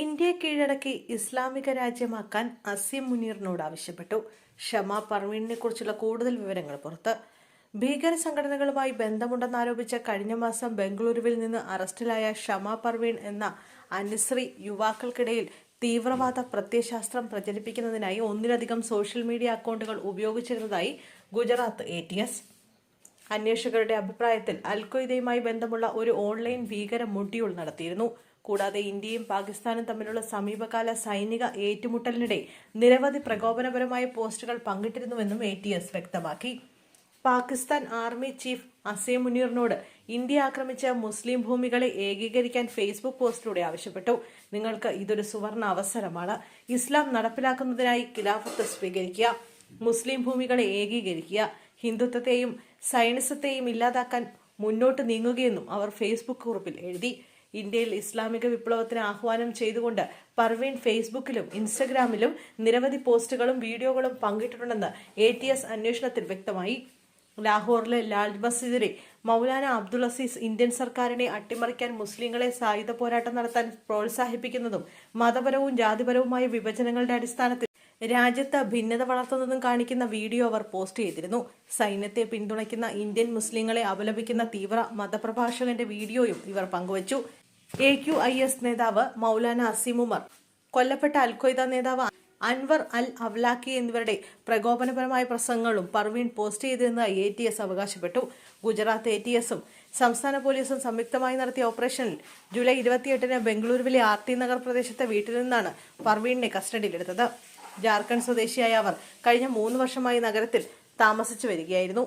ഇന്ത്യയെ കീഴടക്കി ഇസ്ലാമിക രാജ്യമാക്കാൻ അസീം മുനീറിനോട് ആവശ്യപ്പെട്ടു. ഷമ പർവീണിനെ കുറിച്ചുള്ള കൂടുതൽ വിവരങ്ങൾ പുറത്ത്. ഭീകര സംഘടനകളുമായി ബന്ധമുണ്ടെന്നാരോപിച്ച് കഴിഞ്ഞ മാസം ബംഗളൂരുവിൽ നിന്ന് അറസ്റ്റിലായ ഷമ പർവീൺ എന്ന അനുശ്രീ യുവാക്കൾക്കിടയിൽ തീവ്രവാദ പ്രത്യയശാസ്ത്രം പ്രചരിപ്പിക്കുന്നതിനായി ഒന്നിലധികം സോഷ്യൽ മീഡിയ അക്കൗണ്ടുകൾ ഉപയോഗിച്ചിരുന്നതായി ഗുജറാത്ത് എ ടി എസ് അന്വേഷകരുടെ അഭിപ്രായത്തിൽ അൽഖ്വയ്ദയുമായി ബന്ധമുള്ള ഒരു ഓൺലൈൻ ഭീകര മൊഡ്യൂൾ നടത്തിയിരുന്നു. കൂടാതെ ഇന്ത്യയും പാകിസ്ഥാനും തമ്മിലുള്ള സമീപകാല സൈനിക ഏറ്റുമുട്ടലിനിടെ നിരവധി പ്രകോപനപരമായ പോസ്റ്റുകൾ പങ്കിട്ടിരുന്നുവെന്നും എ ടി എസ് വ്യക്തമാക്കി. പാകിസ്ഥാൻ ആർമി ചീഫ് അസീം മുനീറിനോട് ഇന്ത്യ ആക്രമിച്ച മുസ്ലിം ഭൂമികളെ ഏകീകരിക്കാൻ ഫേസ്ബുക്ക് പോസ്റ്റിലൂടെ ആവശ്യപ്പെട്ടു. നിങ്ങൾക്ക് ഇതൊരു സുവർണ അവസരമാണ്. ഇസ്ലാം നടപ്പിലാക്കുന്നതിനായി ഖിലാഫത്ത് സ്വീകരിക്കുക. മുസ്ലിം ഭൂമികളെ ഏകീകരിക്കുക. ഹിന്ദുത്വത്തെയും സൈനിസത്തെയും ഇല്ലാതാക്കാൻ മുന്നോട്ട് നീങ്ങുകയെന്നും അവർ ഫേസ്ബുക്ക് കുറിപ്പിൽ എഴുതി. ഇന്ത്യയിൽ ഇസ്ലാമിക വിപ്ലവത്തിന് ആഹ്വാനം ചെയ്തുകൊണ്ട് പർവീൺ ഫേസ്ബുക്കിലും ഇൻസ്റ്റഗ്രാമിലും നിരവധി പോസ്റ്റുകളും വീഡിയോകളും പങ്കിട്ടിട്ടുണ്ടെന്ന് എ ടി എസ് അന്വേഷണത്തിൽ വ്യക്തമായി. ലാഹോറിലെ ലാൽ മസ്ജിദിലെ മൗലാന അബ്ദുൾ അസീസ് ഇന്ത്യൻ സർക്കാരിനെ അട്ടിമറിക്കാൻ മുസ്ലിങ്ങളെ സായുധ പോരാട്ടം നടത്താൻ പ്രോത്സാഹിപ്പിക്കുന്നതും മതപരവും ജാതിപരവുമായ വിഭജനങ്ങളുടെ അടിസ്ഥാനത്തിൽ രാജ്യത്ത് ഭിന്നത വളർത്തുന്നതും കാണിക്കുന്ന വീഡിയോ അവർ പോസ്റ്റ് ചെയ്തിരുന്നു. സൈന്യത്തെ പിന്തുണയ്ക്കുന്ന ഇന്ത്യൻ മുസ്ലിങ്ങളെ അപലപിക്കുന്ന തീവ്ര മതപ്രഭാഷകന്റെ വീഡിയോയും ഇവർ പങ്കുവച്ചു. എ ക്യു ഐ എസ് നേതാവ് മൗലാന അസീം ഉമർ കൊല്ലപ്പെട്ട അൽഖ്വയ്ദ നേതാവ് അൻവർ അൽ അവ്ലാക്കി എന്നിവരുടെ പ്രകോപനപരമായ പ്രസംഗങ്ങളും പർവീൺ പോസ്റ്റ് ചെയ്തിരുന്നതായി എ ടി എസ് അവകാശപ്പെട്ടു. ഗുജറാത്ത് എ ടി എസും സംസ്ഥാന പോലീസും സംയുക്തമായി നടത്തിയ ഓപ്പറേഷനിൽ ജൂലൈ ഇരുപത്തിയെട്ടിന് ബംഗളൂരുവിലെ ആർ ടി നഗർ പ്രദേശത്തെ വീട്ടിൽ നിന്നാണ് പർവീണിനെ കസ്റ്റഡിയിലെടുത്തത്. ജാർഖണ്ഡ് സ്വദേശിയായ അവർ കഴിഞ്ഞ മൂന്ന് വർഷമായി നഗരത്തിൽ താമസിച്ചു വരികയായിരുന്നു.